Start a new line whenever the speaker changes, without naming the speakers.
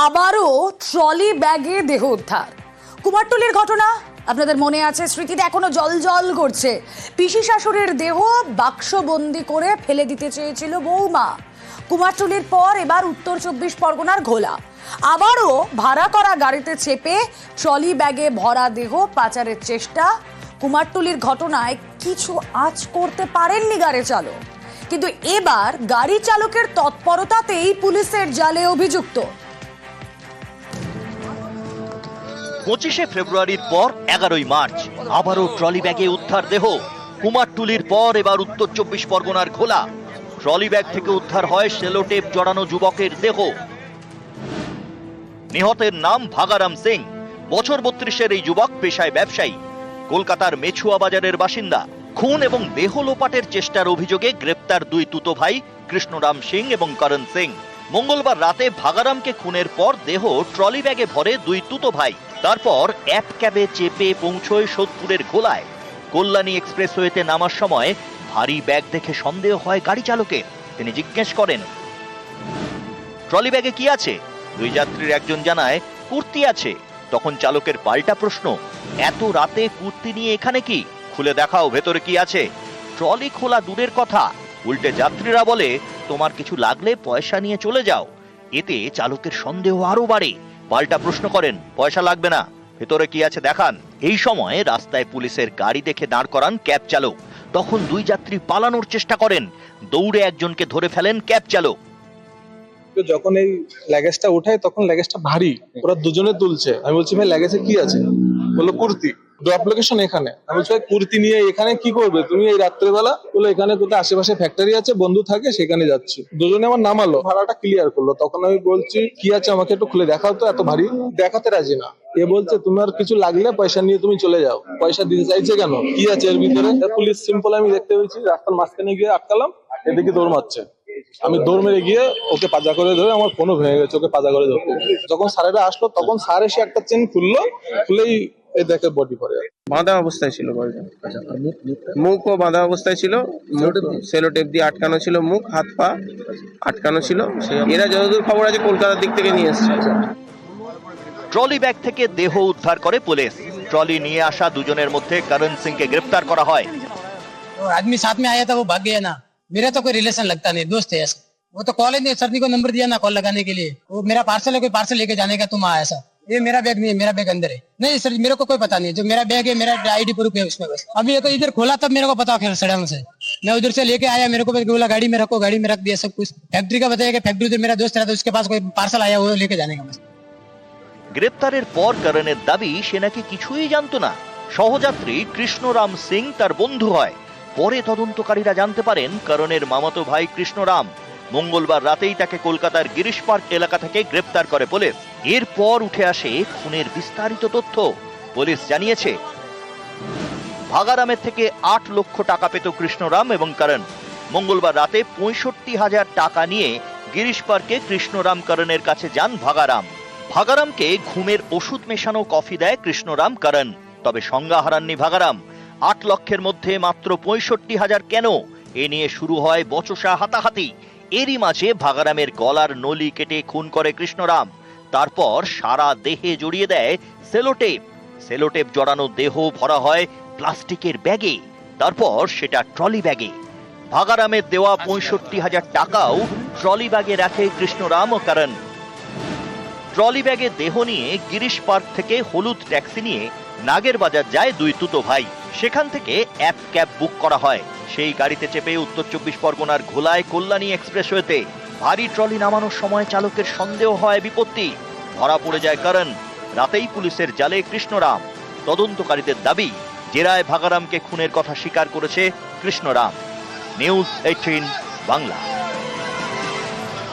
আবারও ট্রলি ব্যাগে দেহ উদ্ধার। কুমারটুলির ঘটনা আপনাদের মনে আছে? স্মৃতিতে এখনও জল জল করছে। পিসি শাশুড়ির দেহ বাক্সবন্দি করে ফেলে দিতে চেয়েছিল বৌমা। কুমারটুলির পর এবার উত্তর চব্বিশ পরগনার ঘোলা। আবারও ভাড়া করা গাড়িতে চেপে ট্রলি ব্যাগে ভরা দেহ পাচারের চেষ্টা। কুমারটুলির ঘটনায় কিছু আজ করতে পারেননি গাড়ি চালক। কিন্তু এবার গাড়ি চালকের তৎপরতাতেই পুলিশের জালে অভিযুক্ত।
পঁচিশে ফেব্রুয়ারির পর এগারোই মার্চ। আবারও ট্রলি ব্যাগে উদ্ধার দেহ। কুমারটুলির পর এবার উত্তর চব্বিশ পরগনার খোলা। ট্রলি ব্যাগ থেকে উদ্ধার হয় সেলোটেপ জড়ানো যুবকের দেহ। নিহতের নাম ভাগারাম সিং। বছর বত্রিশের এই যুবক পেশায় ব্যবসায়ী। কলকাতার মেছুয়া বাজারের বাসিন্দা। খুন এবং দেহ লোপাটের চেষ্টার অভিযোগে গ্রেপ্তার দুই তুতো ভাই, কৃষ্ণরাম সিং এবং করণ সিং। মঙ্গলবার রাতে ভাগারামকে খুনের পর দেহ ট্রলি ব্যাগে ভরে দুই তুতো ভাই। তারপর এক ক্যাবে চেপে পৌঁছয় সোদপুরের ঘোলায়। কল্যাণী এক্সপ্রেসওয়েতে নামার সময় ভারী ব্যাগ দেখে সন্দেহ হয় গাড়ি চালকের। তিনি জিজ্ঞেস করেন, ট্রলি ব্যাগে কি আছে? দুই যাত্রীর একজন জানায়, কুর্তি আছে। তখন চালকের পাল্টা প্রশ্ন, এত রাতে কুর্তি নিয়ে এখানে কি? খুলে দেখাও ভেতরে কি আছে? ট্রলি খোলা দূরের কথা। উল্টে যাত্রীরা বলে, তোমার কিছু লাগলে পয়সা নিয়ে চলে যাও। এতে চালকের সন্দেহ আরও বাড়ে। পাল্টা প্রশ্ন করেন, পয়সা লাগবে না। ভেতরে কি আছে দেখান। এই সময় রাস্তায় পুলিশের গাড়ি দেখে দাঁড় করান ক্যাব চালক। তখন দুই যাত্রী পালানোর চেষ্টা করেন। দৌড়ে একজনকে ধরে ফেলেন ক্যাব চালক।
যখন এই ল্যাগেজটা উঠায়, তখন ল্যাগেজটা ভারী। ওরা দুজনে তুলছে আমি বলছি, ভাই ল্যাগেজে কি আছে? বলল, কুর্তি। ড্রপ লোকেশন এখানে। আমি বলছি কুর্তি নিয়ে এখানে কি করবে? তুমি এই রাত্রেবেলা বলল এখানে কোথায় আশেপাশে ফ্যাক্টরি আছে, বন্ধু থাকে, সেখানে যাচ্ছি। দুজনে আমার নামালো, ভাড়াটা ক্লিয়ার করল। তখন আমি বলছি, কি আছে আমাকে একটু খুলে দেখাও তো, এত ভারী? দেখাতে রাজি না। এ বলছে তোমার কিছু লাগলে পয়সা নিয়ে তুমি চলে যাও। পয়সা দিতে চাইছে কেন? কি আছে এর ভিতরে? পুলিশ সিম্পল আমি দেখতে পেয়েছি, রাস্তার মাঝখানে গিয়ে আটকালাম, এদিকে দৌড় মারছে। আমি দৌড় মেরে গিয়ে ওকে পাজা করে ধরে আমার ফোনও ভেঙে গেছে, ওকে পাজা করে ধরতে। যখন স্যারেরা আসলো, তখন স্যার এসে একটা চেন খুললো, খুলেই এই দেখে বডি পড়ে
বাঁধা অবস্থায় ছিল বলটা মুখও বাঁধা অবস্থায় ছিল সেলো টেপ দিয়ে আটকানো ছিল মুখ হাত পা আটকানো ছিল সে- এরা যতদূর খবর আছে কলকাতার দিক থেকে নিয়ে এসছে
ট্রলি ব্যাগ থেকে দেহ উদ্ধার করে পুলিশ ট্রলি নিয়ে আসা দুজনের মধ্যে করণ সিংকে গ্রেপ্তার করা হয়
और आदमी साथ में आया था वो भाग गया ना मेरा तो कोई रिलेशन लगता नहीं दोस्त है ऐसा वो तो कॉलेज ने सरनी को नंबर दिया ना कॉल लगाने के लिए वो मेरा पार्सल है कोई पार्सल लेके जाने का तुम आया ऐसा ये मेरा बैग नहीं है मेरा बैग अंदर है नहीं सर मेरे को कोई पता नहीं है जो मेरा बैग है मेरा आईडी प्रूफ है उसमें बस अभी ये तो इधर खोला तब मेरे को पता खेल सड़क से मैं उधर से लेके आया मेरे को बस बोला गाड़ी में रखो गाड़ी में रख दिया सब कुछ फैक्ट्री का बताया कि फैक्ट्री उधर मेरा दोस्त रहता उसके पास कोई पार्सल आया वो लेके जाने का बस
গ্রেপ্তারের পর করণের দাবি সে নাকি কিছুই জানতো না সহযাত্রী কৃষ্ণরাম সিং তার বন্ধু হয় পরে তদন্তকারীরা জানতে পারেন করণের মামাতো ভাই কৃষ্ণরাম মঙ্গলবার রাতেই তাকে কলকাতার গিরিশ পার্ক এলাকা থেকে গ্রেপ্তার করে পুলিশ এরপর উঠে আসে খুনের বিস্তারিত তথ্য। পুলিশ জানিয়েছে, ভাগারামের থেকে আট লক্ষ টাকা পেত কৃষ্ণরাম এবং করণ। মঙ্গলবার রাতে পঁয়ষট্টি হাজার টাকা নিয়ে গিরিশ পার্কে কৃষ্ণরাম করণের কাছে যান ভাগারাম। ভাগারামকে ঘুমের ওষুধ মেশানো কফি দেয় কৃষ্ণরাম করণ। তবে সংজ্ঞা হারাননি ভাগারাম। আট লক্ষের মধ্যে মাত্র পঁয়ষট্টি হাজার কেন? এ নিয়ে শুরু হয় বচসা হাতাহাতি। এরই মাঝে ভাগারামের গলার নলি কেটে খুন করে কৃষ্ণরাম। তারপর সারা দেহে জড়িয়ে দেয় সেলোটেপ। সেলোটেপ জড়ানো দেহ ভরা হয় প্লাস্টিকের ব্যাগে। তারপর সেটা ট্রলি ব্যাগে। ভাগারামের দেওয়া পঁয়ষট্টি হাজার টাকাও ট্রলি ব্যাগে রাখে কৃষ্ণরাম ও করণ। ট্রলি ব্যাগে দেহ নিয়ে গিরিশ পার্ক থেকে হলুদ ট্যাক্সি নিয়ে নাগের বাজার যায় দুই তুতো ভাই। সেখান থেকে এক ক্যাব বুক করা হয়। সেই গাড়িতে চেপে উত্তর চব্বিশ পরগনার ঘোলায় কল্যাণী এক্সপ্রেসওয়েতে। ভারী ট্রলি নামানোর সময় চালকের সন্দেহ হয় বিপত্তি। ধরা পড়ে যায় কারণ, রাতেই পুলিশের জালে কৃষ্ণরাম। তদন্তকারীদের দাবি, জেরায় ভাগারামকে খুনের কথা স্বীকার করেছে কৃষ্ণরাম। News eighteen Bangla.